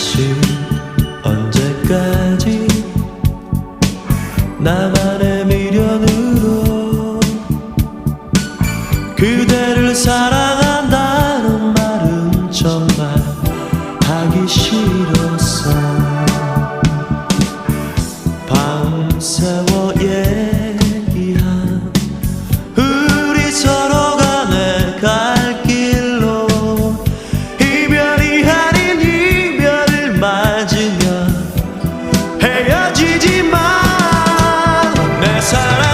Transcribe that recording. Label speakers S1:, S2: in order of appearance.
S1: 다시 언제까지 나만의 미련으로 그대를 사랑한다는 말은 정말 하기 싫었어. 밤새워